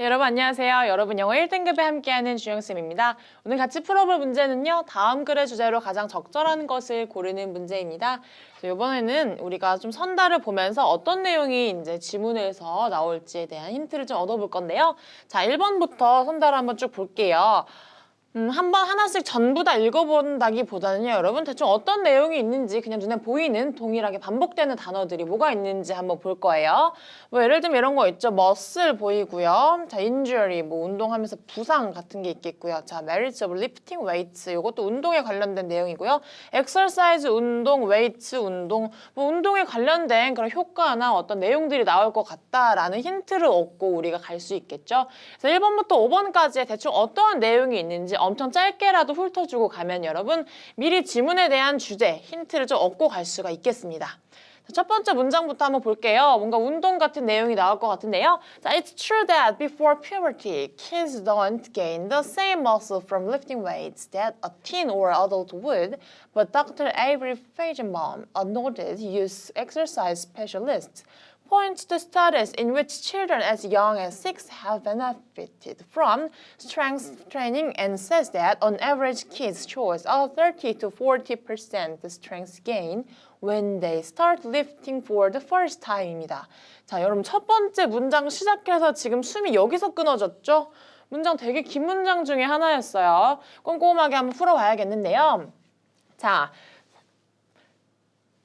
네, 여러분 안녕하세요. 여러분 영어 1등급에 함께하는 주영쌤입니다. 오늘 같이 풀어볼 문제는요. 다음 글의 주제로 가장 적절한 것을 고르는 문제입니다. 이번에는 우리가 좀 선달을 보면서 어떤 내용이 이제 지문에서 나올지에 대한 힌트를 좀 얻어볼 건데요. 자, 1번부터 선달 한번 쭉 볼게요. 음, 한 번 하나씩 전부 다 읽어본다기보다는요, 여러분 대충 어떤 내용이 있는지 그냥 눈에 보이는 동일하게 반복되는 단어들이 뭐가 있는지 한번 볼 거예요. 뭐 예를 들면 이런 거 있죠. muscle 보이고요. 자, injury 뭐 운동하면서 부상 같은 게 있겠고요. 자, merits of lifting weights 이것도 운동에 관련된 내용이고요. exercise 운동, weights 운동 뭐 운동에 관련된 그런 효과나 어떤 내용들이 나올 것 같다라는 힌트를 얻고 우리가 갈 수 있겠죠. 그래서 1번부터 5번까지의 대충 어떠한 내용이 있는지 엄청 짧게라도 훑어주고 가면 여러분 미리 지문에 대한 주제, 힌트를 좀 얻고 갈 수가 있겠습니다. 자, 첫 번째 문장부터 한번 볼게요. 뭔가 운동 같은 내용이 나올 것 같은데요. 자, it's true that before puberty, kids don't gain the same muscle from lifting weights that a teen or adult would, but Dr. Avery Feigenbaum, a noted youth exercise specialist, points to studies in which children as young as six have benefited from strength training and says that on average kids shows a 30 to 40 percent strength gain when they start lifting for the first time입니다. 자, 여러분 첫 번째 문장 시작해서 지금 숨이 여기서 끊어졌죠? 문장 되게 긴 문장 중에 하나였어요. 꼼꼼하게 한번 풀어봐야겠는데요. 자,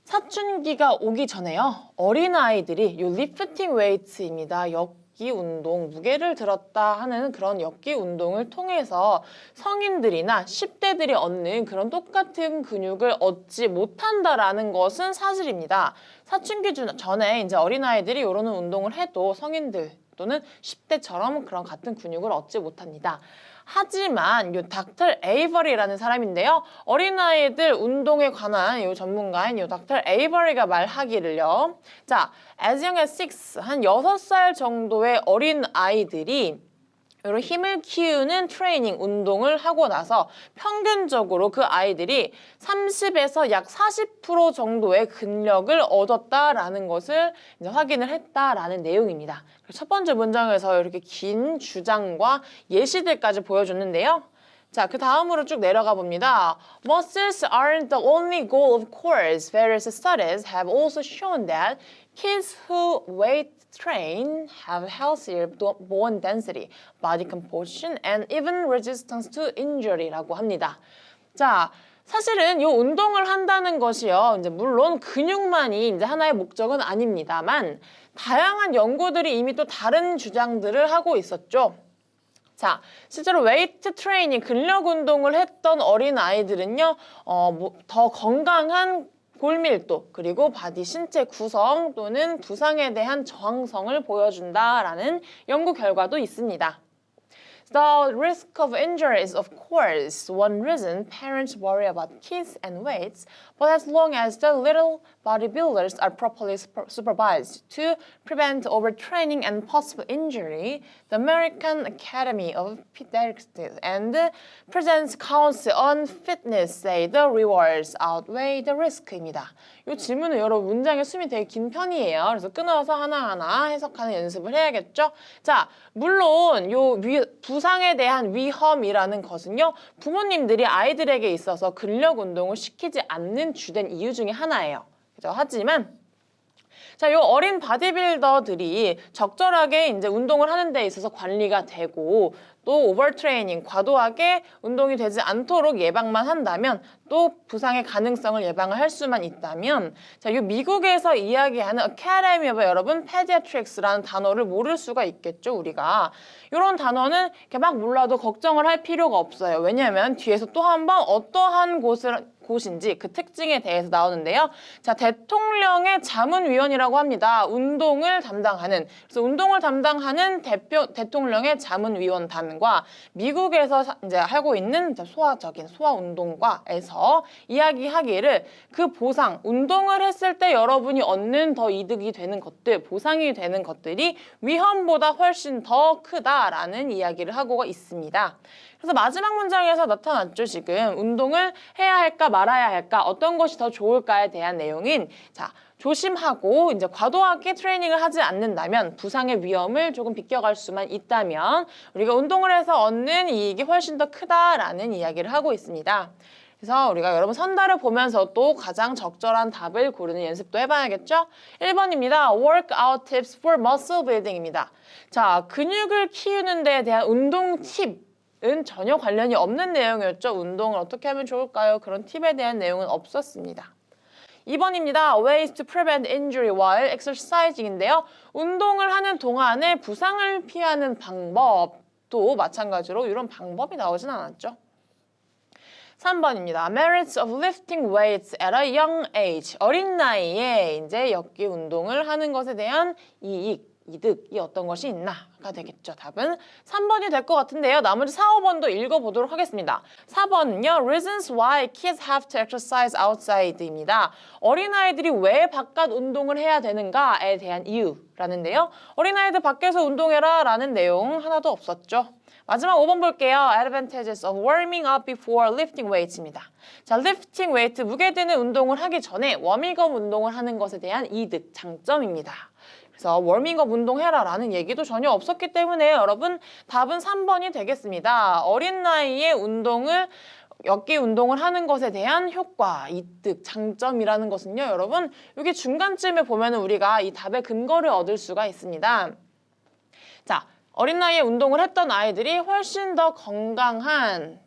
사춘기가 오기 전에요. 어린아이들이 요 리프팅 웨이트입니다. 역기 운동, 무게를 들었다 하는 그런 역기 운동을 통해서 성인들이나 10대들이 얻는 그런 똑같은 근육을 얻지 못한다라는 것은 사실입니다. 사춘기 주- 전에 이제 어린아이들이 이런 운동을 해도 성인들 또는 10대처럼 그런 같은 근육을 얻지 못합니다. 하지만 요 닥터 에이버리라는 사람인데요. 어린아이들 운동에 관한 요 전문가인 요 닥터 에이버리가 말하기를요. 자, as young as six, 한 6살 정도의 어린 아이들이 이런 힘을 키우는 트레이닝 운동을 하고 나서 평균적으로 그 아이들이 30에서 약 40% 정도의 근력을 얻었다라는 것을 이제 확인을 했다라는 내용입니다. 첫 번째 문장에서 이렇게 긴 주장과 예시들까지 보여줬는데요. 자, 그 다음으로 쭉 내려가 봅니다. Muscles aren't the only goal, of course. Various studies have also shown that kids who weight train have healthier bone density, body composition, and even resistance to injury라고 합니다. 자, 사실은 이 운동을 한다는 것이요. 이제 물론 근육만이 이제 하나의 목적은 아닙니다만 다양한 연구들이 이미 또 다른 주장들을 하고 있었죠. 자, 실제로 웨이트 트레이닝, 근력 운동을 했던 어린 아이들은요, 어, 뭐, 더 건강한 골밀도, 그리고 바디 신체 구성 또는 부상에 대한 저항성을 보여준다라는 연구 결과도 있습니다. The risk of injury is, of course, one reason parents worry about kids and weights, but as long as the little bodybuilders are properly super- supervised to prevent overtraining and possible injury, the American Academy of Pediatrics and the President's Council on Fitness say the rewards outweigh the risk입니다. 이 질문은 여러분 문장의 숨이 되게 긴 편이에요. 그래서 끊어서 하나하나 해석하는 연습을 해야겠죠? 자, 물론 요 위, 부상에 대한 위험이라는 것은요. 부모님들이 아이들에게 있어서 근력 운동을 시키지 않는 주된 이유 중에 하나예요. 그죠? 하지만 자, 요 어린 바디빌더들이 적절하게 이제 운동을 하는 데 있어서 관리가 되고 또 오버트레이닝, 과도하게 운동이 되지 않도록 예방만 한다면 또 부상의 가능성을 예방을 할 수만 있다면 자, 요 미국에서 이야기하는 Academy of 여러분 Pediatrics라는 단어를 모를 수가 있겠죠, 우리가. 이런 단어는 이렇게 막 몰라도 걱정을 할 필요가 없어요. 왜냐하면 뒤에서 또 한 번 어떠한 곳을 곳인지 그 특징에 대해서 나오는데요. 자, 대통령의 자문위원이라고 합니다. 운동을 담당하는 그래서 운동을 담당하는 대표 대통령의 자문위원단과 미국에서 사- 이제 하고 있는 이제 소아적인 소아 운동과에서 이야기하기를 그 보상 운동을 했을 때 여러분이 얻는 더 이득이 되는 것들 보상이 되는 것들이 위험보다 훨씬 더 크다라는 이야기를 하고 있습니다. 그래서 마지막 문장에서 나타났죠, 지금. 운동을 해야 할까 말아야 할까 어떤 것이 더 좋을까에 대한 내용인 자, 조심하고 이제 과도하게 트레이닝을 하지 않는다면 부상의 위험을 조금 비껴갈 수만 있다면 우리가 운동을 해서 얻는 이익이 훨씬 더 크다라는 이야기를 하고 있습니다. 그래서 우리가 여러분 선달을 보면서 또 가장 적절한 답을 고르는 연습도 해봐야겠죠? 1번입니다. Workout tips for muscle building입니다. 자, 근육을 키우는 데에 대한 운동 팁 은 전혀 관련이 없는 내용이었죠. 운동을 어떻게 하면 좋을까요? 그런 팁에 대한 내용은 없었습니다. 2번입니다. Ways to prevent injury while exercising인데요. 운동을 하는 동안에 부상을 피하는 방법도 마찬가지로 이런 방법이 나오진 않았죠. 3번입니다. Merits of lifting weights at a young age. 어린 나이에 이제 역기 운동을 하는 것에 대한 이익, 이득이 어떤 것이 있나가 되겠죠. 답은 3번이 될 것 같은데요. 나머지 4, 5번도 읽어보도록 하겠습니다. 4번은요. Reasons why kids have to exercise outside입니다. 어린아이들이 왜 바깥 운동을 해야 되는가에 대한 이유라는데요. 어린아이들 밖에서 운동해라 라는 내용 하나도 없었죠. 마지막 5번 볼게요. Advantages of warming up before lifting weights입니다. 자, lifting weight, 무게 드는 운동을 하기 전에 워밍업 운동을 하는 것에 대한 이득, 장점입니다. 그래서 워밍업 운동해라 라는 얘기도 전혀 없었기 때문에 여러분 답은 3번이 되겠습니다. 어린 나이에 운동을 역기 운동을 하는 것에 대한 효과, 이득, 장점이라는 것은요, 여러분, 여기 중간쯤에 보면은 우리가 이 답의 근거를 얻을 수가 있습니다. 자, 어린 나이에 운동을 했던 아이들이 훨씬 더 건강한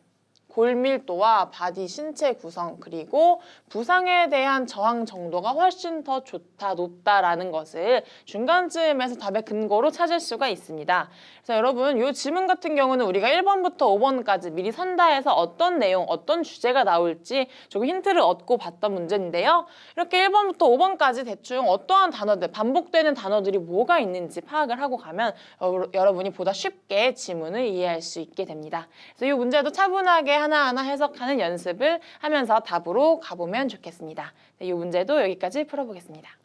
골밀도와 바디 신체 구성 그리고 부상에 대한 저항 정도가 훨씬 더 좋다 높다라는 것을 중간쯤에서 답의 근거로 찾을 수가 있습니다. 그래서 여러분 이 지문 같은 경우는 우리가 1번부터 5번까지 미리 선다해서 어떤 내용 어떤 주제가 나올지 조금 힌트를 얻고 봤던 문제인데요. 이렇게 1번부터 5번까지 대충 어떠한 단어들 반복되는 단어들이 뭐가 있는지 파악을 하고 가면 여- 여러분이 보다 쉽게 지문을 이해할 수 있게 됩니다. 그래서 이 문제도 차분하게 하나하나 해석하는 연습을 하면서 답으로 가보면 좋겠습니다. 네, 이 문제도 여기까지 풀어보겠습니다.